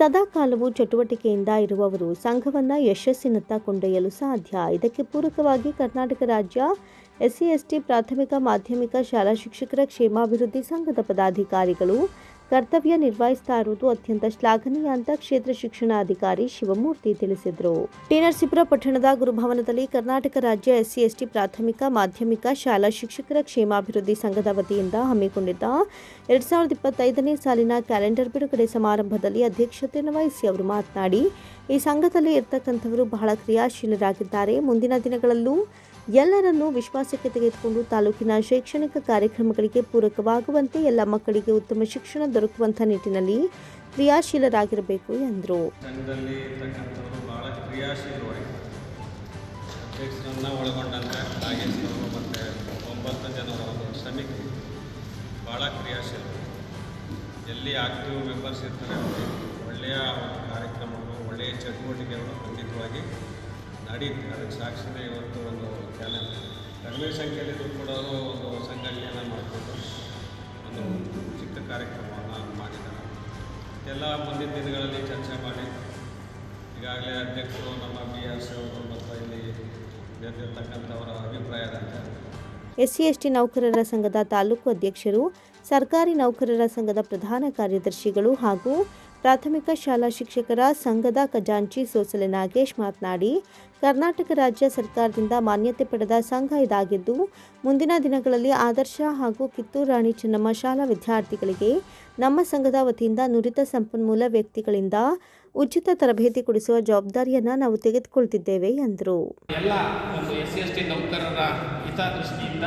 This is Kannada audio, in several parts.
ಸದಾಕಾಲವು ಚಟುವಟಿಕೆಯಿಂದ ಇರುವವರು ಸಂಘವನ್ನು ಯಶಸ್ಸಿನತ್ತ ಕೊಂಡೊಯ್ಯಲು ಸಾಧ್ಯ. ಇದಕ್ಕೆ ಪೂರಕವಾಗಿ ಕರ್ನಾಟಕ ರಾಜ್ಯ ಎಸ್ಸಿ ಎಸ್ಟಿ ಪ್ರಾಥಮಿಕ ಮಾಧ್ಯಮಿಕ ಶಾಲಾ ಶಿಕ್ಷಕರ ಕ್ಷೇಮಾಭಿವೃದ್ಧಿ ಸಂಘದ ಪದಾಧಿಕಾರಿಗಳು ಕರ್ತವ್ಯ ನಿರ್ವಹಿಸ್ತಾ ಇರುವುದು ಅತ್ಯಂತ ಶ್ಲಾಘನೀಯ ಅಂತ ಕ್ಷೇತ್ರ ಶಿಕ್ಷಣಾಧಿಕಾರಿ ಶಿವಮೂರ್ತಿ ತಿಳಿಸಿದರು. ಟಿನರ್ಸಿಪುರ ನರಸೀಪುರ ಪಟ್ಟಣದ ಗುರುಭವನದಲ್ಲಿ ಕರ್ನಾಟಕ ರಾಜ್ಯ ಎಸ್ಸಿ ಎಸ್ಟಿ ಪ್ರಾಥಮಿಕ ಮಾಧ್ಯಮಿಕ ಶಾಲಾ ಶಿಕ್ಷಕರ ಕ್ಷೇಮಾಭಿವೃದ್ಧಿ ಸಂಘದ ವತಿಯಿಂದ ಹಮ್ಮಿಕೊಂಡಿದ್ದ ಎರಡ್ ಸಾವಿರದ ಇಪ್ಪತ್ತೈದನೇ ಸಾಲಿನ ಕ್ಯಾಲೆಂಡರ್ ಬಿಡುಗಡೆ ಸಮಾರಂಭದಲ್ಲಿ ಅಧ್ಯಕ್ಷತೆಯನ್ನು ವಹಿಸಿ ಅವರು ಮಾತನಾಡಿ, ಈ ಸಂಘದಲ್ಲಿ ಇರ್ತಕ್ಕಂಥವರು ಬಹಳ ಕ್ರಿಯಾಶೀಲರಾಗಿದ್ದಾರೆ. ಮುಂದಿನ ದಿನಗಳಲ್ಲೂ ಎಲ್ಲರನ್ನೂ ವಿಶ್ವಾಸಕ್ಕೆ ತೆಗೆದುಕೊಂಡು ತಾಲೂಕಿನ ಶೈಕ್ಷಣಿಕ ಕಾರ್ಯಕ್ರಮಗಳಿಗೆ ಪೂರಕವಾಗುವಂತೆ ಎಲ್ಲ ಮಕ್ಕಳಿಗೆ ಉತ್ತಮ ಶಿಕ್ಷಣ ದೊರಕುವಂಥ ನಿಟ್ಟಿನಲ್ಲಿ ಕ್ರಿಯಾಶೀಲರಾಗಿರಬೇಕು ಎಂದರು. ಒಳಗೊಂಡಂತೆ ನಾಗೇಶ್ವರರು ಮತ್ತು ಒಂಬತ್ತು ಒಂದು ಸಮಿತಿ ಭಾಳ ಕ್ರಿಯಾಶೀಲರು. ಎಲ್ಲಿ ಆಕ್ಟಿವ್ ಮೆಂಬರ್ಸ್ ಇರ್ತಾರೆ ಒಳ್ಳೆಯ ಕಾರ್ಯಕ್ರಮಗಳು, ಒಳ್ಳೆಯ ಚಟುವಟಿಕೆಗಳು ಖಂಡಿತವಾಗಿ ನಡೀತೆ ಅದಕ್ಕೆ ಸಾಕ್ಷಿನೇ ಇವತ್ತು ಒಂದು ಚಾಲೆಂಜ್ ಕಡಿಮೆ ಸಂಖ್ಯೆಯಲ್ಲಿ ಕೂಡ ಅವರು ಒಂದು ಸಂಘಟನೆಯನ್ನು ಮಾಡಿಕೊಂಡು ಒಂದು ಚಿಕ್ಕ ಕಾರ್ಯಕ್ರಮವನ್ನು ಮಾಡಿದ್ದಾರೆ. ಎಲ್ಲ ಮುಂದಿನ ದಿನಗಳಲ್ಲಿ ಚರ್ಚೆ ಮಾಡಿ. ಈಗಾಗಲೇ ಅಧ್ಯಕ್ಷರು ನಮ್ಮ ಬಿ ಎಸ್ ಅವರು ಮತ್ತು ಇಲ್ಲಿ ನೆರೆದಿರ್ತಕ್ಕಂಥವರ ಅಭಿಪ್ರಾಯದಂತೆ. ಎಸ್ಸಿ ಎಸ್ಟಿ ನೌಕರರ ಸಂಘದ ತಾಲೂಕು ಅಧ್ಯಕ್ಷರು, ಸರ್ಕಾರಿ ನೌಕರರ ಸಂಘದ ಪ್ರಧಾನ ಕಾರ್ಯದರ್ಶಿಗಳು ಹಾಗೂ ಪ್ರಾಥಮಿಕ ಶಾಲಾ ಶಿಕ್ಷಕರ ಸಂಘದ ಖಜಾಂಚಿ ಸೋಸಲೆ ನಾಗೇಶ್ ಮಾತನಾಡಿ, ಕರ್ನಾಟಕ ರಾಜ್ಯ ಸರ್ಕಾರದಿಂದ ಮಾನ್ಯತೆ ಪಡೆದ ಸಂಘ ಇದಾಗಿದ್ದು, ಮುಂದಿನ ದಿನಗಳಲ್ಲಿ ಆದರ್ಶ ಹಾಗೂ ಕಿತ್ತೂರು ರಾಣಿ ಚೆನ್ನಮ್ಮ ಶಾಲಾ ವಿದ್ಯಾರ್ಥಿಗಳಿಗೆ ನಮ್ಮ ಸಂಘದ ವತಿಯಿಂದ ನುರಿತ ಸಂಪನ್ಮೂಲ ವ್ಯಕ್ತಿಗಳಿಂದ ಉಚಿತ ತರಬೇತಿ ಕೊಡಿಸುವ ಜವಾಬ್ದಾರಿಯನ್ನು ನಾವು ತೆಗೆದುಕೊಳ್ತಿದ್ದೇವೆ ಎಂದರು. ಎಲ್ಲ ಒಂದು ನೌಕರರ ಹಿತದೃಷ್ಟಿಯಿಂದ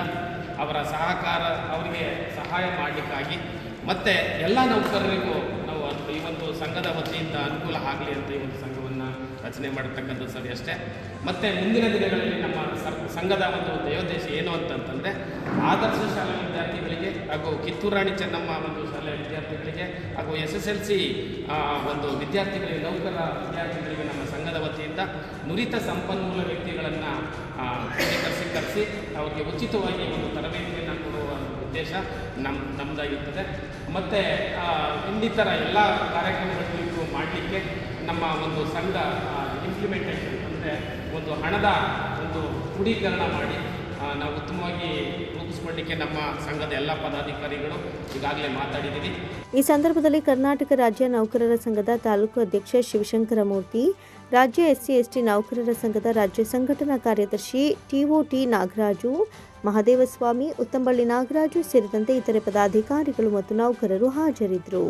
ಅವರ ಸಹಕಾರ, ಅವರಿಗೆ ಸಹಾಯ ಮಾಡಲಿಕ್ಕಾಗಿ ಮತ್ತೆ ಎಲ್ಲ ನೌಕರರಿಗೂ ಸಂಘದ ವತಿಯಿಂದ ಅನುಕೂಲ ಆಗಲಿ ಅಂತ ಈ ಒಂದು ಸಂಘವನ್ನು ರಚನೆ ಮಾಡತಕ್ಕಂಥ ಸರಿ ಅಷ್ಟೇ. ಮತ್ತು ಮುಂದಿನ ದಿನಗಳಲ್ಲಿ ನಮ್ಮ ಸಂಘದ ಒಂದು ಧ್ಯೇಯೋದ್ದೇಶ ಏನು ಅಂತಂತಂದರೆ ಆದರ್ಶ ಶಾಲಾ ವಿದ್ಯಾರ್ಥಿಗಳಿಗೆ ಹಾಗೂ ಕಿತ್ತೂರು ರಾಣಿ ಚೆನ್ನಮ್ಮ ಒಂದು ಶಾಲೆಯ ವಿದ್ಯಾರ್ಥಿಗಳಿಗೆ ಹಾಗೂ ಎಸ್ ಎಸ್ ಎಲ್ ಸಿ ಒಂದು ವಿದ್ಯಾರ್ಥಿಗಳಿಗೆ, ನೌಕರ ವಿದ್ಯಾರ್ಥಿಗಳಿಗೆ ನಮ್ಮ ಸಂಘದ ವತಿಯಿಂದ ನುರಿತ ಸಂಪನ್ಮೂಲ ವ್ಯಕ್ತಿಗಳನ್ನು ಸ್ವೀಕರಿಸಿ ಕರೆಸಿ ಅವರಿಗೆ ಉಚಿತವಾಗಿ ಒಂದು ತರಬೇತಿಯನ್ನು ಕೊಡುವ ಉದ್ದೇಶ ನಮ್ಮ ನಮ್ಮದಾಗಿರ್ತದೆ ಮತ್ತು ಇನ್ನಿತರ ಎಲ್ಲ ಕಾರ್ಯಕ್ರಮಗಳಿಗೂ ಮಾಡಲಿಕ್ಕೆ ನಮ್ಮ ಒಂದು ಸಂಘ ಇಂಪ್ಲಿಮೆಂಟೇಷನ್ ಅಂದರೆ ಒಂದು ಹಣದ ಒಂದು ಕ್ರೋಢೀಕರಣ ಮಾಡಿ ನಾವು ಉತ್ತಮವಾಗಿ ರೂಪಿಸ್ಕೊಳ್ಳಿಕ್ಕೆ ನಮ್ಮ ಸಂಘದ ಎಲ್ಲ ಪದಾಧಿಕಾರಿಗಳು ಈಗಾಗಲೇ ಮಾತಾಡಿದ್ದೀವಿ ಈ ಸಂದರ್ಭದಲ್ಲಿ ಕರ್ನಾಟಕ ರಾಜ್ಯ ನೌಕರರ ಸಂಘದ ತಾಲೂಕು ಅಧ್ಯಕ್ಷ ಶಿವಶಂಕರ ಮೂರ್ತಿ ರಾಜ್ಯ ಎಸ್ಸಿ ಎಸ್ಟಿ ನೌಕರರ ಸಂಘದ ರಾಜ್ಯ ಸಂಘಟನಾ ಕಾರ್ಯದರ್ಶಿ ಟಿಒಟಿ ನಾಗರಾಜು, ಮಹದೇವಸ್ವಾಮಿ, ಉತ್ತಂಬಳ್ಳಿ ನಾಗರಾಜು ಸೇರಿದಂತೆ ಇತರೆ ಪದಾಧಿಕಾರಿಗಳು ಮತ್ತು ನೌಕರರು ಹಾಜರಿದ್ದರು.